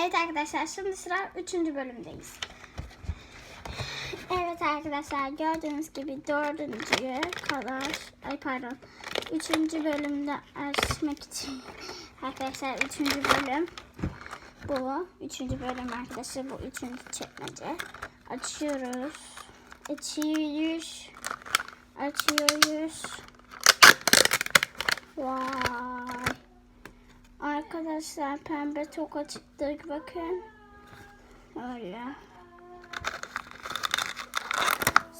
Evet arkadaşlar şimdi sıra 3. bölümdeyiz. Evet arkadaşlar gördüğünüz gibi dördüncüye kadar ay pardon üçüncü bölümde açmak için arkadaşlar üçüncü bölüm bu üçüncü bölüm arkadaşlar bu üçüncü çekmece açıyoruz açıyoruz açıyoruz vay arkadaşlar pembe toka çıktı bakın öyle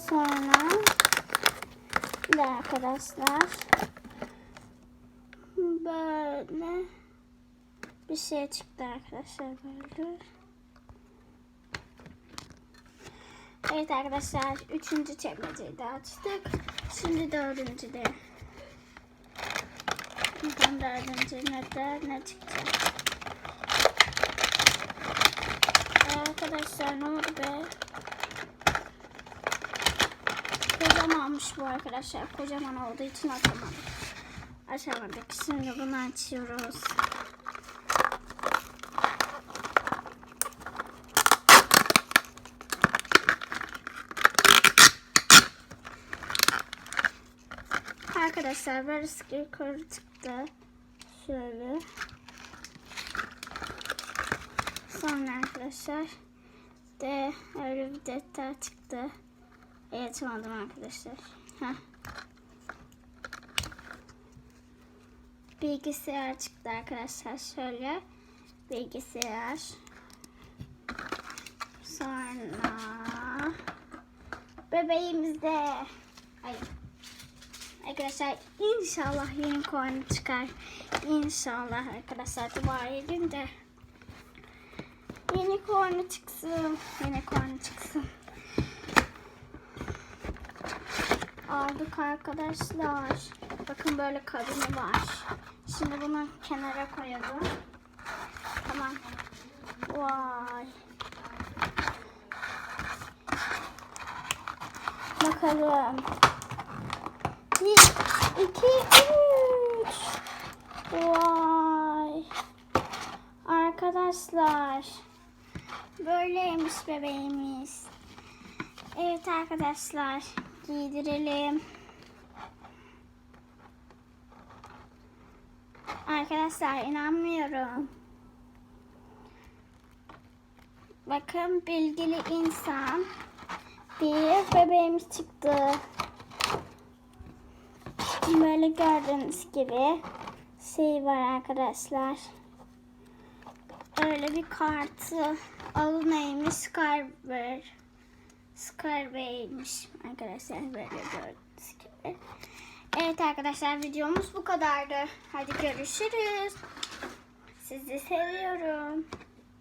Sonra da arkadaşlar böyle bir şey çıktı arkadaşlar böyle. Evet arkadaşlar üçüncü çekmeceyi de açtık. Şimdi dördüncü de. Bakalım dördüncü ne çıkacak. Arkadaşlar ne oldu be? Kocamanmış bu arkadaşlar. Kocaman olduğu için açamadık. Açamadık. Şimdi bunu açıyoruz. Arkadaşlar böyle yukarı çıktı. Şöyle. Sonra arkadaşlar de öyle bir detay çıktı. Aldım arkadaşlar. Heh. Bilgisayar çıktı arkadaşlar. Şöyle bilgisayar. Sonra bebeğimizde ay arkadaşlar inşallah unicorn çıkar. İnşallah arkadaşlar dua edin de unicorn çıksın. Unicorn çıksın. aldık arkadaşlar. Bakın böyle kabini var. Şimdi bunu kenara koyalım. Tamam. Vay. Bakalım. Bir, iki, üç. Vay. Arkadaşlar. Böyleymiş bebeğimiz. Evet arkadaşlar giydirelim. Arkadaşlar inanmıyorum. Bakın bilgili insan bir bebeğimiz çıktı. Böyle gördüğünüz gibi şey var arkadaşlar. Öyle bir kartı adı neymiş? Skyber. Scarberry'miş arkadaşlar böyle gördüğünüz gibi. Evet arkadaşlar videomuz bu kadardı. Hadi görüşürüz. Sizi seviyorum.